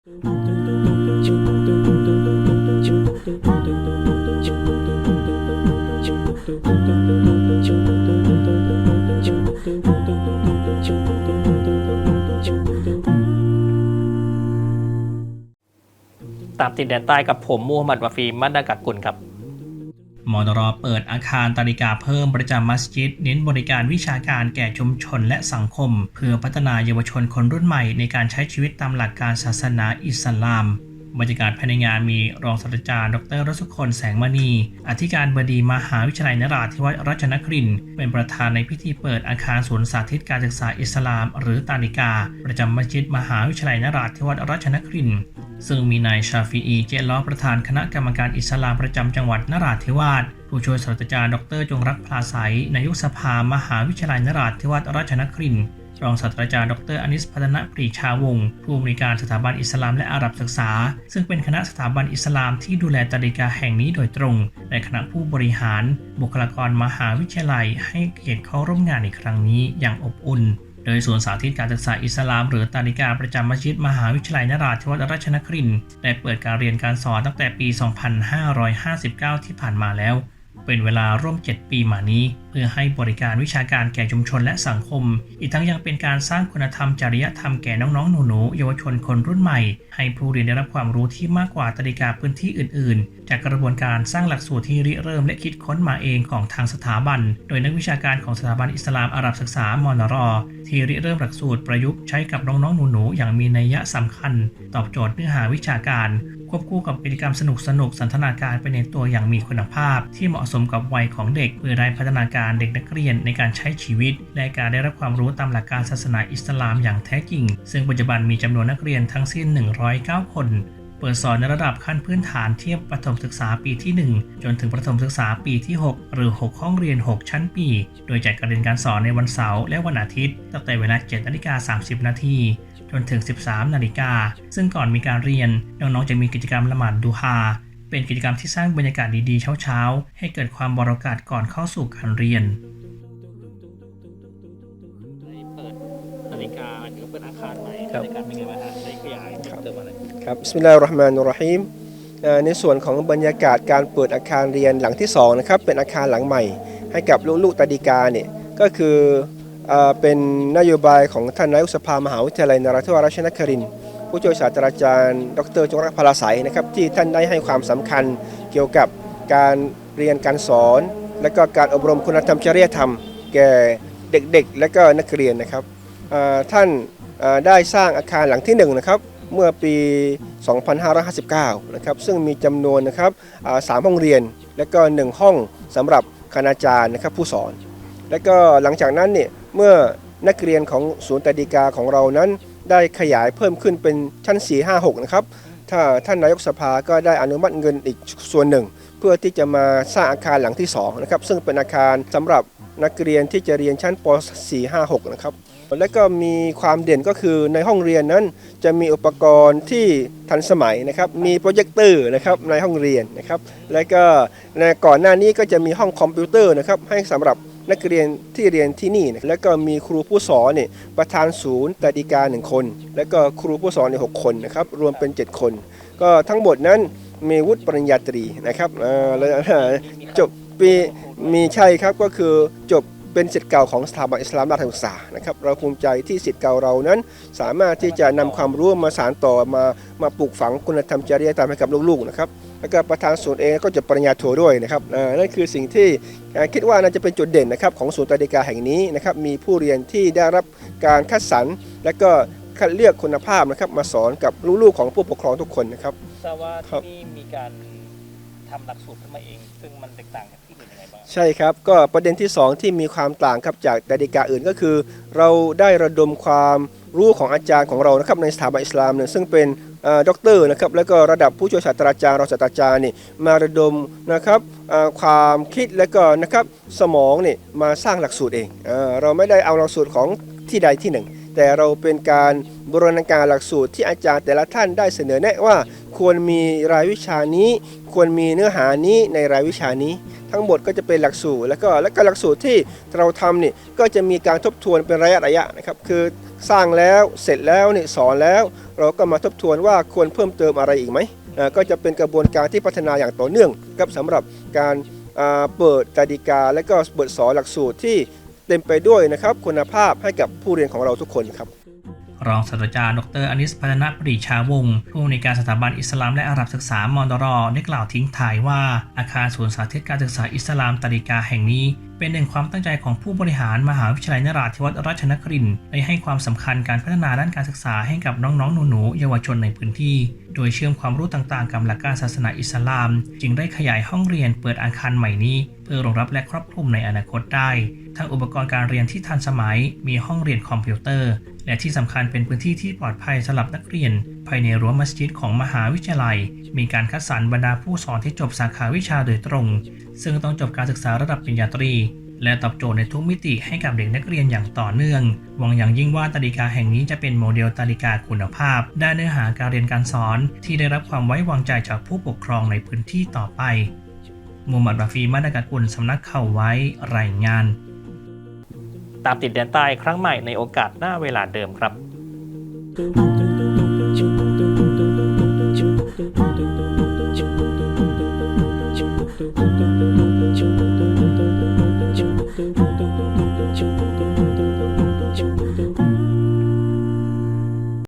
ตามติดแดนใต้กับผมมูฮัมหมัดวาฟีมัดดากักกุลครับ มอดรอเปิดอาคารตาริกาเพิ่มประจำมัสยิด เน้นบริการวิชาการแก่ชุมชนและสังคม เพื่อพัฒนาเยาวชนคนรุ่นใหม่ในการใช้ชีวิตตามหลักการศาสนาอิสลาม บรรยากาศภายในงานมีรองศาสตราจารย์ ดรรสุคนแสงมณี อธิการบดีมหาวิทยาลัยนราธิวาสราชนครินเป็นประธานในพิธีเปิดอาคารศูนย์สาธิตการศึกษาอิสลาม หรือตาลิกา ประจำมัสยิดมหาวิทยาลัยนราธิวาสราชนครินซึ่งมีนายชาฟีอีเจล้อประธานคณะกรรมการอิสลามประจำจังหวัดนราธิวาสผู้ช่วยศาสตราจารย์ดรจงรักพลาใสนายกสภามหาวิทยาลัยนราธิวาสราชนครินทร์ รองศาสตราจารย์ ดรอนิสพัฒนปรีชาวงศ์ผู้อำนวยการสถาบันอิสลามและอาหรับศึกษา ซึ่งเป็นคณะสถาบันอิสลามที่ดูแลตาริกาแห่งนี้โดยตรง และคณะผู้บริหาร บุคลากรมหาวิทยาลัย ให้เกียรติเข้าร่วมงานในครั้งนี้อย่างอบอุ่นโดยศูนย์สาธิตการศึกษาอิสลาม หรือตาลิกาประจำมัสยิดมหาวิทยาลัยนราธิวาสราชนครินทร์ได้เปิดการเรียนการสอนตั้งแต่ปี 2559 ที่ผ่านมาแล้ว เป็นเวลาร่วม 7 ปีมานี้ เพื่อให้บริการวิชาการแก่ชุมชนและสังคม อีกทั้งยังเป็นการสร้างคุณธรรมจริยธรรมแก่น้องๆ หนูๆ เยาวชนคนรุ่นใหม่ ให้ผู้เรียนได้รับความรู้ที่มากกว่าตริกาพื้นที่อื่น ๆ จากกระบวนการสร้างหลักสูตรที่ริเริ่มและคิดค้นมาเองของทางสถาบัน โดยนักวิชาการของสถาบันอิสลามอาหรับศึกษามอนรอ ที่ริเริ่มหลักสูตรประยุกต์ใช้กับน้องๆ หนูๆ อย่างมีนัยยะสำคัญ ตอบโจทย์เนื้อหาวิชาการ ควบคู่กับกิจกรรมสนุกสนุกสันทนาการไปในตัวอย่างมีคุณภาพ ที่เหมาะสมกับวัยของเด็กเพื่อได้พัฒนาการเด็กนักเรียนในการใช้ชีวิต และการได้รับความรู้ตามหลักการศาสนาอิสลามอย่างแท้จริง ซึ่งปัจจุบันมีจำนวนนักเรียนทั้งสิ้น 109 คนเปิดสอนในระดับขั้นพื้นฐานเทียบประถมศึกษาปีที่ 1 จนถึงประถมศึกษาปีที่ 6 หรือ 6 ห้องเรียน 6 ชั้นปี โดยจัดการเรียนการสอนในวันเสาร์และวันอาทิตย์ ตั้งแต่เวลา7นาฬิกา30 นาที จนถึง 13 นาฬิกา ซึ่งก่อนมีการเรียน น้องๆจะมีกิจกรรมละหมาดดูฮา เป็นกิจกรรมที่สร้างบรรยากาศดีๆเช้าๆ ให้เกิดความบรรยากาศก่อนเข้าสู่การเรียนเปิดนาฬิกาหรือเป็นอาคารใหม่ครับนาฬิกาเป็นไงบ้างฮะได้ขยายเติมอะไรครับบิสมิลลาฮิรเราะห์มานุรเราะฮีมเอ่อในส่วนของบรรยากาศการเปิดอาคารเรียนหลังที่2นะครับเป็นอาคารหลังใหม่ ให้กับลูกๆตาดีกาเนี่ยก็คือ เป็นนโยบายของท่านนายกสภามหาวิทยาลัยนราธิวาสราชนครินทร์ผู้ช่วยศาสตราจารย์ ดรจงรักพลาใสยนะครับที่ท่านได้ให้ความสำคัญเกี่ยวกับการเรียนการสอน และก็การอบรมคุณธรรมจริยธรรม แก่เด็กๆ และก็นักเรียนนะครับท่านได้สร้างอาคารหลังที่หนึ่งนะครับเมื่อปี 2559 นะครับซึ่งมีจำนวนนะครับสามห้องเรียน และก็ 1 ห้องสำหรับคณาจารย์นะครับผู้สอน และก็หลังจากนั้นเนี่ย เมื่อนักเรียนของศูนย์ตดีกาของเรานั้น ได้ขยายเพิ่มขึ้นเป็นชั้น 4 5 6 นะครับ ถ้าท่านนายกสภาก็ได้อนุมัติเงินอีกส่วนหนึ่ง เพื่อที่จะมาสร้างอาคารหลังที่2นะครับซึ่งเป็นอาคารสำหรับนักเรียนที่จะเรียนชั้นป 4 5 6 นะครับและก็มีความเด่นก็คือในห้องเรียนนั้นจะมีอุปกรณ์ที่ทันสมัยนะครับ มีโปรเจคเตอร์นะครับในห้องเรียนนะครับ และก็ในก่อนหน้านี้ก็จะมีห้องคอมพิวเตอร์นะครับให้สำหรับ นักเรียนที่เรียนที่นี่นะแล้วก็มีครูผู้สอนเนี่ยประธานศูนย์ตดีกาหนึ่งคน และก็ครูผู้สอนในยหกคนนะครับรวมเป็น 7 คน ก็ทั้งหมดนั้นมีวุฒิปริญญาตรีนะครับแล้วจบปีมีใช่ครับก็คือจบ เป็นสิทธิ์เก่าของสถาบันอิสลามราชศึกษานะครับเราภูมิใจที่สิทธิ์เก่าเรานั้น สามารถที่จะนำความรู้มาสานต่อมามาปลูกฝังคุณธรรมจริยธรรมให้กับลูกๆนะครับแล้วก็ประธานศูนย์เองก็จะปริญญาโทด้วยนะครับนั่นคือสิ่งที่คิดว่าน่าจะเป็นจุดเด่นนะครับของศูนย์ตาดิกาแห่งนี้นะครับมีผู้เรียนที่ได้รับการคัดสรรและก็คัดเลือกคุณภาพนะครับมาสอนกับลูกๆของผู้ปกครองทุกคนนะครับทราบว่าที่นี่มีการ ทำหลักสูตรขึ้นมาเอง ซึ่งมันแตกต่างจากที่อื่นยังไงบ้างใช่ครับก็ประเด็นที่ 2 ที่มีความต่างครับจากนาฬิกาอื่นก็คือ เราได้ระดมความรู้ของอาจารย์ของเรานะครับในสถาบันอิสลามเนี่ยซึ่งเป็นเอ่อด็อกเตอร์นะครับแล้วก็ระดับผู้ช่วยศาสตราจารย์รองศาสตราจารย์นี่มาระดมนะครับเอ่อความคิดและก็นะครับสมองนี่มาสร้างหลักสูตรเองเออเราไม่ได้เอาหลักสูตรของที่ใดที่หนึ่ง แต่เราเป็นการบูรณาการหลักสูตรที่อาจารย์แต่ละท่านได้เสนอแนะว่า ควรมีรายวิชานี้ ควรมีเนื้อหานี้ในรายวิชานี้ ทั้งหมดก็จะเป็นหลักสูตร แล้วก็แล้วก็หลักสูตรที่เราทำนี่ก็จะมีการทบทวนเป็นระยะระยะนะครับคือสร้างแล้วเสร็จแล้วนี่สอนแล้ว เราก็มาทบทวนว่าควรเพิ่มเติมอะไรอีกไหมก็จะเป็นกระบวนการที่พัฒนาอย่างต่อเนื่องครับสำหรับการเปิดตาดิกาและก็เปิดสอนหลักสูตรที่ เต็มไปด้วยนะครับคุณภาพให้กับผู้เรียนของเราทุกคนครับรองศาสตราจารย์ดรอนิสพัฒนปรีชาวงศ์ผู้อำนวยการสถาบันอิสลามและอาหรับศึกษามอนดรอได้กล่าวทิ้งท้ายว่า อาคารศูนย์สาธิตการศึกษาอิสลามตาริกาแห่งนี้ เป็นหนึ่งความตั้งใจของผู้บริหารมหาวิทยาลัยนราธิวัฒราชนครินทร์ได้ให้ความสำคัญการพัฒนาด้านการศึกษาให้กับน้องๆหนูๆเยาวชนในพื้นที่ โดยเชื่อมความรู้ต่างๆกับหลักการศาสนาอิสลาม จึงได้ขยายห้องเรียนเปิดอาคารใหม่นี้ พื่อรองรับและครอบคลุมในอนาคตได้ ทั้งอุปกรณ์การเรียนที่ทันสมัย มีห้องเรียนคอมพิวเตอร์ และที่สำคัญเป็นพื้นที่ที่ปลอดภัยสำหรับนักเรียน ภายในรั้วมัสยิดของมหาวิทยาลัย มีการคัดสรรบรรดาผู้สอนที่จบสาขาวิชาโดยตรง ซึ่งต้องจบการศึกษาระดับปริญญาตรีและตอบโจทย์ในทุกมิติให้กับเด็กนักเรียนอย่างต่อเนื่อง หวังอย่างยิ่งว่าตาลิกาแห่งนี้จะเป็นโมเดลตาลิกาคุณภาพ ด้านเนื้อหาการเรียนการสอนที่ได้รับความไว้วางใจจากผู้ปกครองในพื้นที่ต่อไป มูฮัมหมัดบาฟีมาดากากุลสำนักข่าวไว้รายงาน ตามติดแดนใต้ครั้งใหม่ในโอกาสหน้าเวลาเดิมครับ